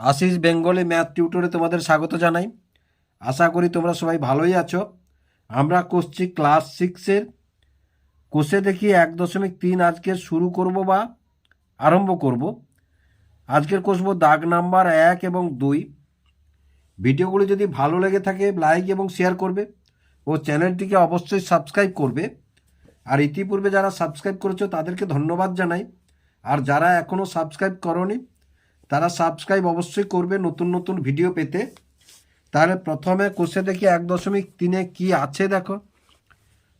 Ashis Bengali math টিউটরে তোমাদের স্বাগত জানাই। আশা করি তোমরা সবাই ভালোই আছো। আমরা করছি ক্লাস সিক্সের কোষে দেখি এক দশমিক তিন আজকে শুরু করব বা আরম্ভ করব। আজকের কষব দাগ নাম্বার এক এবং দুই। ভিডিওগুলি যদি ভালো লেগে থাকে, লাইক এবং শেয়ার করবে ও চ্যানেলটিকে অবশ্যই সাবস্ক্রাইব করবে। আর ইতিপূর্বে যারা সাবস্ক্রাইব করেছ, তাদেরকে ধন্যবাদ জানাই। আর যারা এখনও সাবস্ক্রাইব করনি তারা সাবস্ক্রাইব অবশ্যই করবে নতুন নতুন ভিডিও পেতে। তাহলে প্রথমে কোষে দেখি এক দশমিক তিনে কি আছে দেখো।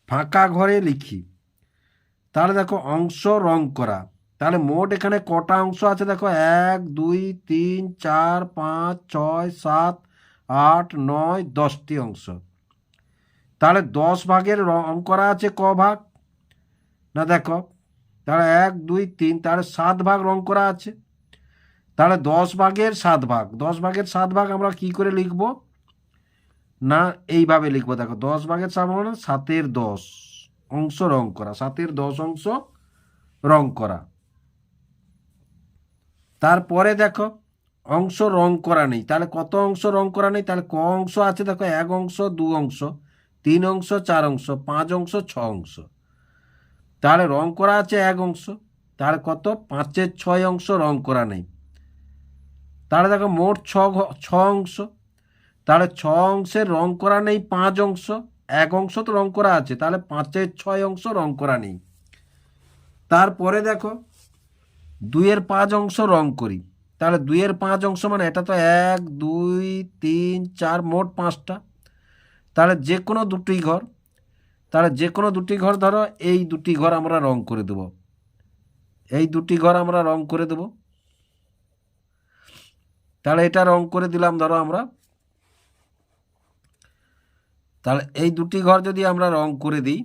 ফাঁকা ঘরে লিখি। তাহলে দেখো অংশ রং করা। তাহলে মোট এখানে কটা অংশ আছে দেখো? এক, দুই, তিন, চার, পাঁচ, ছয়, সাত, আট, নয়, দশটি অংশ। তাহলে দশ ভাগের রং করা আছে ক ভাগ? না দেখো। তাহলে এক, দুই, তিন, তাহলে সাত ভাগ রং করা আছে। তাহলে দশ ভাগের সাত ভাগ, দশ ভাগের সাত ভাগ আমরা কি করে লিখব? না, এইভাবে লিখব, দেখো, দশ ভাগের সাত মানে সাতের দশ অংশ রং করা, সাতের দশ অংশ রং করা। তারপরে দেখো, অংশ রং করা নেই, তাহলে কত অংশ রং করা নেই? তাহলে ক অংশ আছে? দেখো, এক অংশ, দু অংশ, তিন অংশ, চার অংশ, পাঁচ অংশ, ছ অংশ। তাহলে রং করা আছে এক অংশ, তাহলে কত? পাঁচের ছয় অংশ রং করা নেই। তাহলে দেখো মোট ছ ছ অংশ। তাহলে ছ অংশের রং করা নেই, পাঁচ অংশ। এক অংশ তো রং করা আছে, তাহলে পাঁচের ছয় অংশ রং করা নেই। তারপরে দেখো, দুইয়ের পাঁচ অংশ রং করি। তাহলে দুইয়ের পাঁচ অংশ মানে এটা তো এক, দুই, তিন, চার, মোট পাঁচটা। তাহলে যে কোনো দুটি ঘর, তাহলে যে কোনো দুটি ঘর ধরো, এই দুটি ঘর আমরা রং করে দেব। এই দুটি ঘর আমরা রং করে দেব। তাহলে এটা রং করে দিলাম, ধরো আমরা। তাহলে এই দুটি ঘর যদি আমরা রং করে দিই,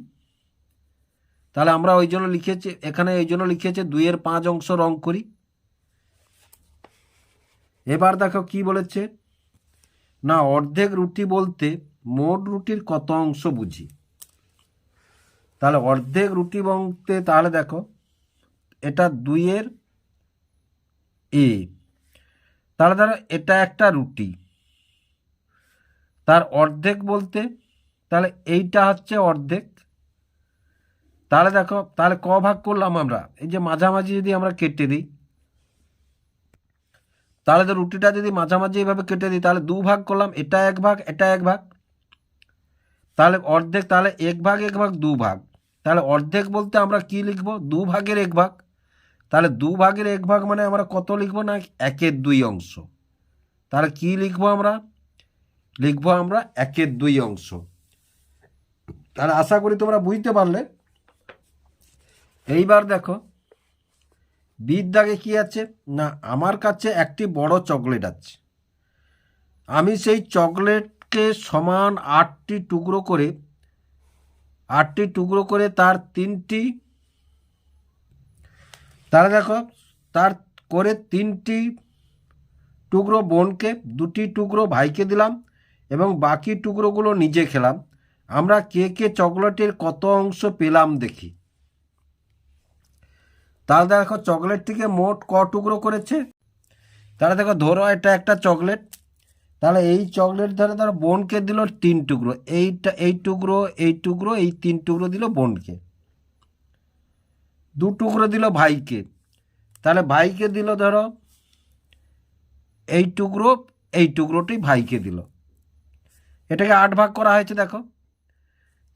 তাহলে আমরা ওই জন্য লিখেছি, এখানে এই জন্য লিখেছে দুইয়ের পাঁচ অংশ রং করি। এবার দেখো কি বলেছে, না, অর্ধেক রুটি বলতে মোট রুটির কত অংশ বুঝি। তাহলে অর্ধেক রুটি বলতে, তাহলে দেখো, এটা দুইয়ের এ তাহলে ধরো এটা একটা রুটি। তার অর্ধেক বলতে, তাহলে এইটা হচ্ছে অর্ধেক। তাহলে দেখো, তাহলে ক ভাগ করলাম আমরা? এই যে মাঝামাঝি যদি আমরা কেটে দিই, তাহলে তো রুটিটা যদি মাঝামাঝি এইভাবে কেটে দিই, তাহলে দু ভাগ করলাম, এটা এক ভাগ, এটা এক ভাগ। তাহলে অর্ধেক, তাহলে এক ভাগ এক ভাগ, দু ভাগ। তাহলে অর্ধেক বলতে আমরা কি লিখব? দু ভাগের এক ভাগ। তাহলে দু ভাগের এক ভাগ মানে আমরা কত লিখব না একের দুই অংশ? তাহলে কি লিখব আমরা? লিখব আমরা একের দুই অংশ। তাহলে আশা করি তোমরা বুঝতে পারলে। এইবার দেখো বিদ্যাগে কি আছে? না, আমার কাছে একটি বড় চকলেট আছে। আমি সেই চকলেটকে সমান আটটি টুকরো করে, আটটি টুকরো করে তার তিনটি তাহলে দেখো, তার করে তিনটি টুকরো বোনকে, দুটি টুকরো ভাইকে দিলাম এবং বাকি টুকরোগুলো নিজে খেলাম। আমরা কে কে চকলেটের কত অংশ পেলাম দেখি। তাহলে দেখো চকলেটটিকে মোট ক টুকরো করেছে? তাহলে দেখো, ধরো এটা একটা চকলেট। তাহলে এই চকলেট ধরে ধরো বোনকে দিল তিন টুকরো। এইটা, এই টুকরো এই টুকরো, এই তিন টুকরো দিল বোনকে। দু টুকরো দিল ভাইকে। তাহলে ভাইকে দিল ধরো, এই টুকরো, এই টুকরোটি ভাইকে দিল। এটাকে আট ভাগ করা হয়েছে, দেখো।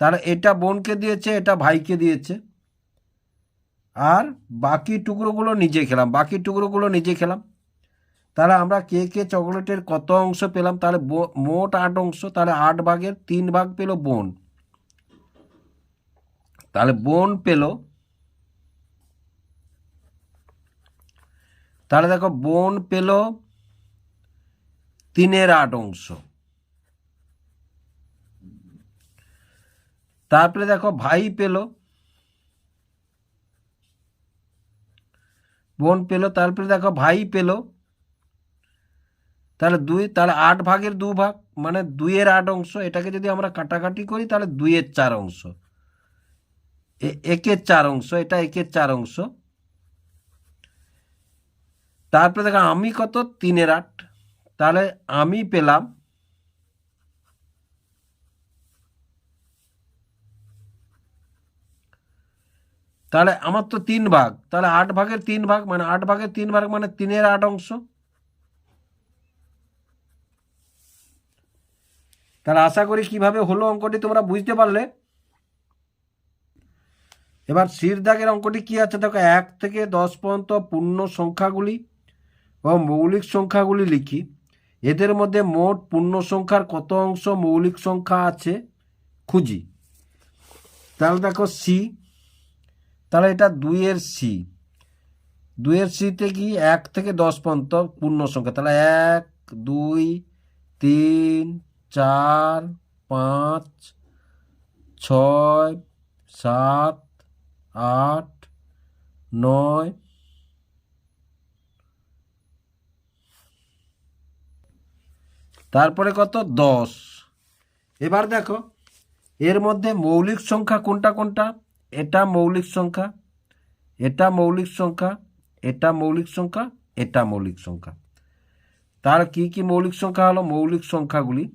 তাহলে এটা বোনকে দিয়েছে, এটা ভাইকে দিয়েছে। আর বাকি টুকরোগুলো নিজে খেলাম, বাকি টুকরোগুলো নিজে খেলাম। তাহলে আমরা কে কে চকলেটের কত অংশ পেলাম, তাহলে মোট আট অংশ, তাহলে আট ভাগের তিন ভাগ পেল বোন। তাহলে বোন পেল তাহলে দেখো, বোন পেল তিনের আট অংশ। তারপরে দেখো, ভাই পেল, বোন পেল, তারপরে দেখো, ভাই পেল, তাহলে দুই, তাহলে আট ভাগের দু ভাগ মানে দুইয়ের আট অংশ, এটাকে যদি আমরা কাটাকাটি করি, তাহলে দুইয়ের চার অংশ। একের চার অংশ, এটা একের চার অংশ। তারপরে দেখো, আমি কত? তিনের আট। তাহলে আমি পেলাম তাহলে আমার তো তিন ভাগ। তাহলে আট ভাগের তিন ভাগ মানে আট ভাগের তিন ভাগ মানে তিনের আট অংশ। তাহলে আশা করি কীভাবে হলো অঙ্কটি তোমরা বুঝতে পারলে। এবার শির দাগের অঙ্কটি কি আছে? দেখো, এক থেকে দশ পর্যন্ত পূর্ণ সংখ্যাগুলি। ও মৌলিক সংখ্যাগুলি লিখি। এদের মধ্যে মোট পূর্ণ সংখ্যার কত অংশ মৌলিক সংখ্যা আছে খুঁজি। তাহলে দেখো সি তাহলে এটা দুইয়ের সি দুইয়ের সিতে কি এক থেকে দশ পর্যন্ত পূর্ণ সংখ্যা? তাহলে এক, দুই, তিন, চার, পাঁচ, ছয়, সাত, আট, নয় তারপরে কত? দশ। এবার দেখো, এর মধ্যে মৌলিক সংখ্যা কোনটা কোনটা? এটা মৌলিক সংখ্যা, এটা মৌলিক সংখ্যা, এটা মৌলিক সংখ্যা, এটা মৌলিক সংখ্যা। তার কি কি মৌলিক সংখ্যা হলো? মৌলিক সংখ্যাগুলি।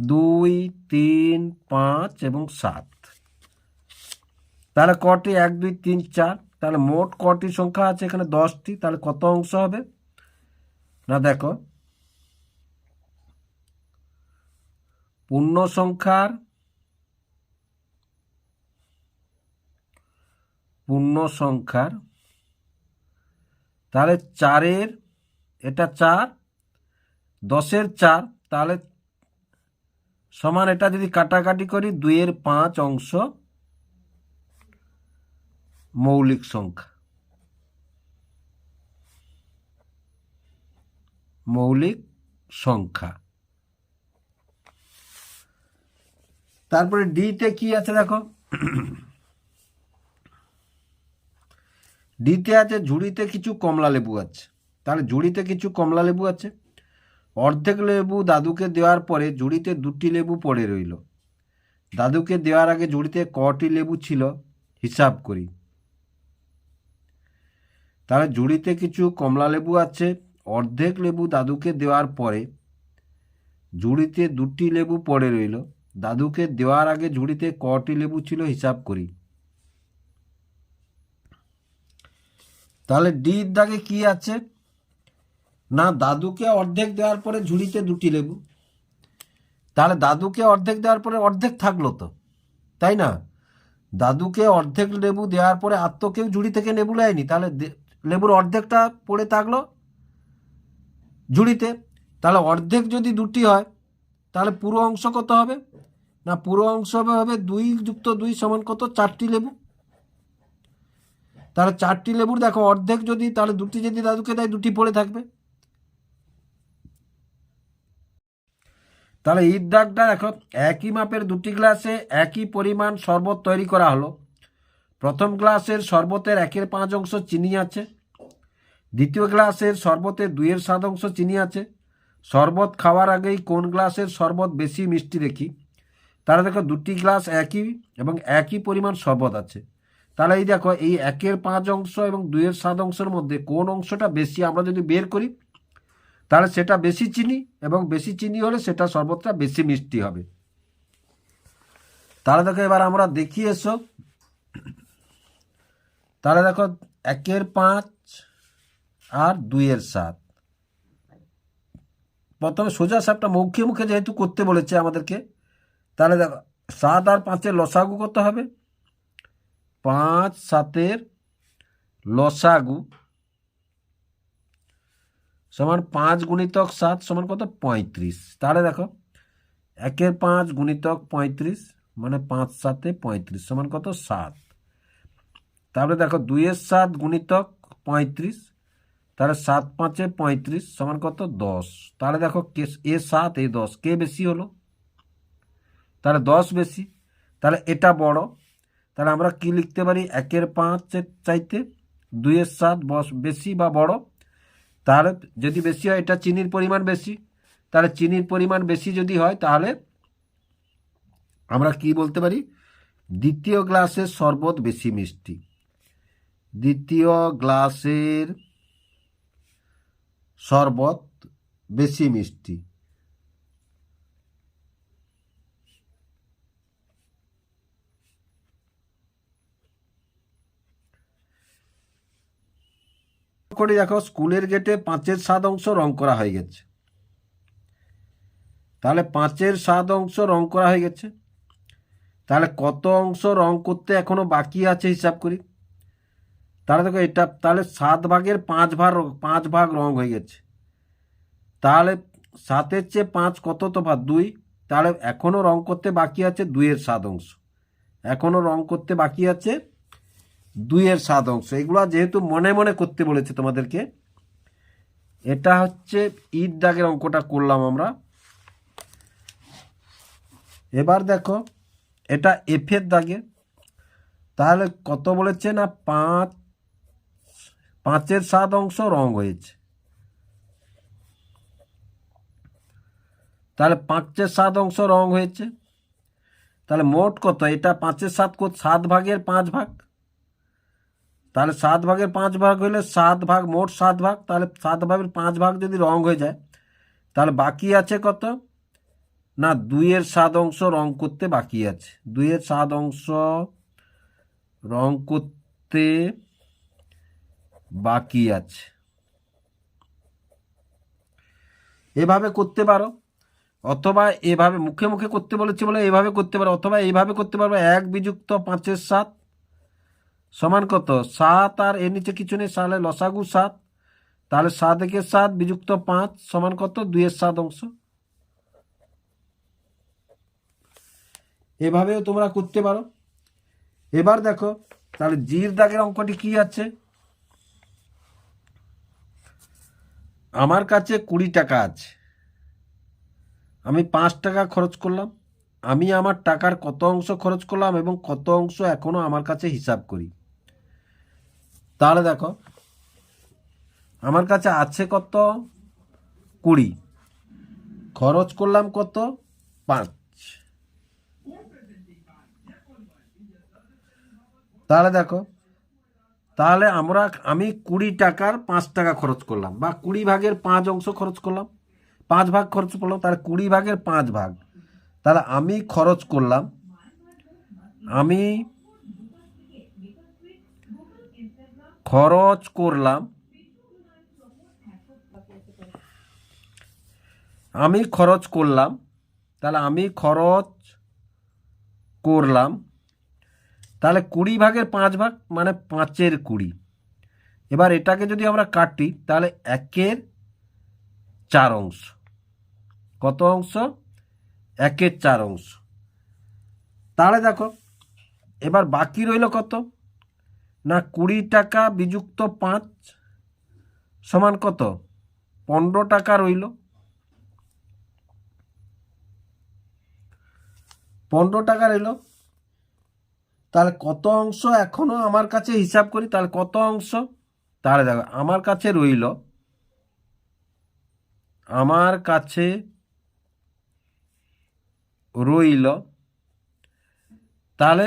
দুই, তিন, পাঁচ এবং সাত। তাহলে কটি? এক, দুই, তিন, চার। তাহলে মোট কটি সংখ্যা আছে এখানে? দশটি। তাহলে কত অংশ হবে? না, দেখো। পূর্ণ সংখ্যার পূর্ণ সংখ্যার, তাহলে চারের, এটা চার, দশের চার, তাহলে সমান এটা যদি কাটাকাটি করি, দুইয়ের পাঁচ অংশ। মৌলিক সংখ্যা। মৌলিক সংখ্যা। তারপরে ডিতে কি আছে দেখো? ডিতে আছে ঝুড়িতে কিছু কমলা লেবু আছে তাহলে ঝুড়িতে কিছু কমলা লেবু আছে। অর্ধেক লেবু দাদুকে দেওয়ার পরে ঝুড়িতে দুটি লেবু পড়ে রইল। দাদুকে দেওয়ার আগে ঝুড়িতে কটি লেবু ছিল? হিসাব করি। তাহলে ঝুড়িতে কিছু কমলা লেবু আছে, অর্ধেক লেবু দাদুকে দেওয়ার পরে ঝুড়িতে দুটি লেবু পড়ে রইল। দাদুকে দেওয়ার আগে ঝুড়িতে কটি লেবু ছিল হিসাব করি। তাহলে ডির দাগে কি আছে? না, দাদুকে অর্ধেক দেওয়ার পরে ঝুড়িতে দুটি লেবু। তাহলে দাদুকে অর্ধেক দেওয়ার পরে অর্ধেক থাকল তো, তাই না? দাদুকে অর্ধেক লেবু দেওয়ার পরে আর তো কেউ ঝুড়ি থেকে লেবু নেয়নি, তাহলে লেবুর অর্ধেকটা পড়ে থাকল ঝুড়িতে। তাহলে অর্ধেক যদি দুটি হয়, তাহলে পুরো অংশ কত হবে? না, পুরো অংশ হবে হবে দুই যুক্ত দুই সমান কত? চারটি লেবু। তাহলে চারটি লেবুর দেখো, অর্ধেক যদি, তাহলে দুটি যদি দাদুকে দেয়, দুটি পড়ে থাকবে। তাহলে ঈদ দাগটা দেখো, একই মাপের দুটি গ্লাসে একই পরিমাণ শরবত তৈরি করা হলো। প্রথম গ্লাসের শরবতের একের পাঁচ অংশ চিনি আছে। দ্বিতীয় গ্লাসের শরবতের দুইয়ের সাত অংশ চিনি আছে। শরবত খাওয়ার আগেই কোন গ্লাসের শরবত বেশি মিষ্টি দেখি? তাহলে দেখো দুটি গ্লাস একই এবং একই পরিমাণ শরবত আছে। তাহলে এই দেখো এই একের পাঁচ অংশ এবং দুইয়ের সাত অংশের মধ্যে কোন অংশটা বেশি আমরা যদি বের করি, তাহলে সেটা বেশি চিনি এবং বেশি চিনি হলে সেটা শরবতটা বেশি মিষ্টি হবে। তাহলে দেখো এবার আমরা দেখি এসো তাহলে দেখো একের পাঁচ আর দুইয়ের সাত। প্রথমে সোজা সাপটা মুখে মুখে যেহেতু করতে বলেছে আমাদেরকে, তাহলে দেখো সাত আর পাঁচের লসাগু কত হবে? পাঁচ সাতের লসাগু সমান পাঁচ গুণিতক সাত সমান কত? পঁয়ত্রিশ। তাহলে দেখো একের পাঁচ গুণিতক পঁয়ত্রিশ মানে পাঁচ সাতে পঁয়ত্রিশ সমান কত? সাত। তাহলে দেখো দুইয়ের সাত গুণিতক পঁয়ত্রিশ, তাহলে সাত পাঁচে পঁয়ত্রিশ সমান কত? দশ। তাহলে দেখো কে, এ সাত, এ দশ। কে বেশি হলো? তাহলে দশ বেশি। তাহলে এটা বড়। তাহলে আমরা কি লিখতে পারি? একের পাঁচের চাইতে দুইয়ের সাত বস, বেশি বা বড়? তাহলে যদি বেশি হয়, এটা চিনির পরিমাণ বেশি। তাহলে চিনির পরিমাণ বেশি যদি হয়, তাহলে আমরা কি বলতে পারি? দ্বিতীয় গ্লাসের শরবত বেশি মিষ্টি। দ্বিতীয় গ্লাসের শরবত বেশি মিষ্টি। করে দেখো, স্কুলের গেটে পাঁচের সাত অংশ রং করা হয়ে গেছে। তাহলে পাঁচের সাত অংশ রং করা হয়ে গেছে। তাহলে কত অংশ রং করতে এখনও বাকি আছে হিসাব করি। তাহলে দেখো এটা, তাহলে সাত ভাগের পাঁচ ভাগ পাঁচ ভাগ রং হয়ে গেছে। তাহলে সাতের চেয়ে পাঁচ কত তফাৎ দুই। তাহলে এখনও রং করতে বাকি আছে দুইয়ের সাত অংশ। এখনও রং করতে বাকি আছে দুইয়ের সাত অংশ। এগুলো যেহেতু মনে মনে করতে বলেছে তোমাদেরকে, এটা হচ্ছে ঈদ দাগের অঙ্কটা করলাম আমরা। এবার দেখো, এটা এফের দাগে। তাহলে কত বলেছে না? পাঁচ পাঁচের সাত অংশ রং হয়েছে। তাহলে পাঁচের সাত অংশ রং হয়েছে। তাহলে মোট কত? এটা পাঁচের সাত সাত ভাগের পাঁচ ভাগ। তাহলে সাত ভাগের পাঁচ ভাগ হলে সাত ভাগ, মোট সাত ভাগ। তাহলে সাত ভাগের পাঁচ ভাগ যদি রং হয়ে যায়, তাহলে বাকি আছে কত? না, দুইয়ের সাত অংশ রং করতে বাকি আছে। দুইয়ের সাত অংশ রং করতে বাকি আছে। এভাবে করতে পারো, অথবা এভাবে মুখে মুখে করতে বলেছি বলে এভাবে করতে পারো, অথবা এইভাবে করতে পারব এক বিযুক্ত পাঁচের সাত, সমান কত? সাত আর এর নিচে কিছু নেই তাহলে লসাগু সাত, তাহলে সাত একে সাত, বিযুক্ত পাঁচ, সমান কত? দুইয়ের সাত অংশ। এভাবেও তোমরা করতে পারো। এবার দেখো, তাহলে জির দাগের অঙ্কটি কি আছে? আমার কাছে কুড়ি টাকা আছে। আমি পাঁচ টাকা খরচ করলাম। আমি আমার টাকার কত অংশ খরচ করলাম এবং কত অংশ এখনও আমার কাছে হিসাব করি। তাহলে দেখো, আমার কাছে আছে কত? কুড়ি। খরচ করলাম কত? পাঁচ। তাহলে দেখো তাহলে আমরা, আমি কুড়ি টাকার পাঁচ টাকা খরচ করলাম বা কুড়ি ভাগের পাঁচ অংশ খরচ করলাম। পাঁচ ভাগ খরচ করলাম, তাহলে কুড়ি ভাগের পাঁচ ভাগ। তাহলে আমি খরচ করলাম, আমি খরচ করলাম, আমি খরচ করলাম, তাহলে আমি খরচ করলাম তাহলে কুড়ি ভাগের পাঁচ ভাগ মানে পাঁচের কুড়ি। এবার এটাকে যদি আমরা কাটি, তাহলে একের চার অংশ। কত অংশ? একের চার অংশ। তাহলে দেখো, এবার বাকি রইল কত? না, কুড়ি টাকা বিযুক্ত পাঁচ সমান কত? পনেরো টাকা রইল। পনেরো টাকা রইল। তাহলে কত অংশ এখনও আমার কাছে হিসাব করি, তাহলে কত অংশ? তাহলে দেখো, আমার কাছে রইল, আমার কাছে রইল, তাহলে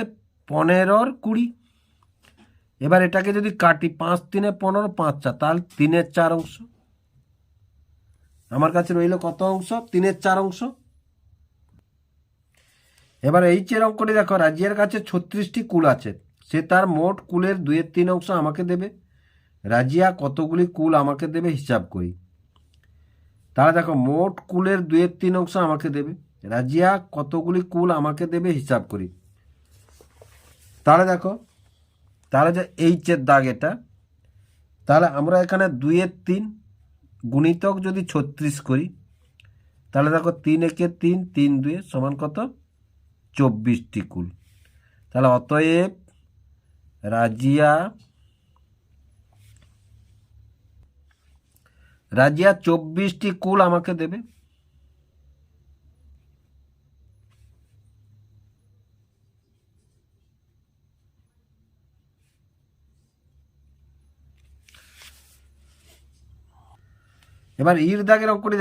পনেরোর কুড়ি। এবার এটাকে যদি কাটি, পাঁচ তিনে পনেরো, পাঁচ চার, তাহলে তিনের চার অংশ। আমার কাছে রইল কত অংশ? তিনের চার অংশ। এবার এইচের অঙ্কটি দেখো, রাজিয়ার কাছে ছত্রিশটি কুল আছে। সে তার মোট কুলের দুয়ের তিন অংশ আমাকে দেবে। রাজিয়া কতগুলি কুল আমাকে দেবে হিসাব করি। তাহলে দেখো, মোট কুলের দুয়ের তিন অংশ আমাকে দেবে। রাজিয়া কতগুলি কুল আমাকে দেবে হিসাব করি। তাহলে দেখো, তাহলে যে এইচের দাগ এটা, তাহলে আমরা এখানে দুইয়ের তিন গুণিতক যদি ছত্রিশ করি, তাহলে দেখো তিন একে তিন তিন দুয়ে সমান কত? চব্বিশটি কুল। তাহলে অতএব রাজিয়া রাজিয়া চব্বিশটি কুল আমাকে দেবে। এবার ইর দাগের অঙ্কটি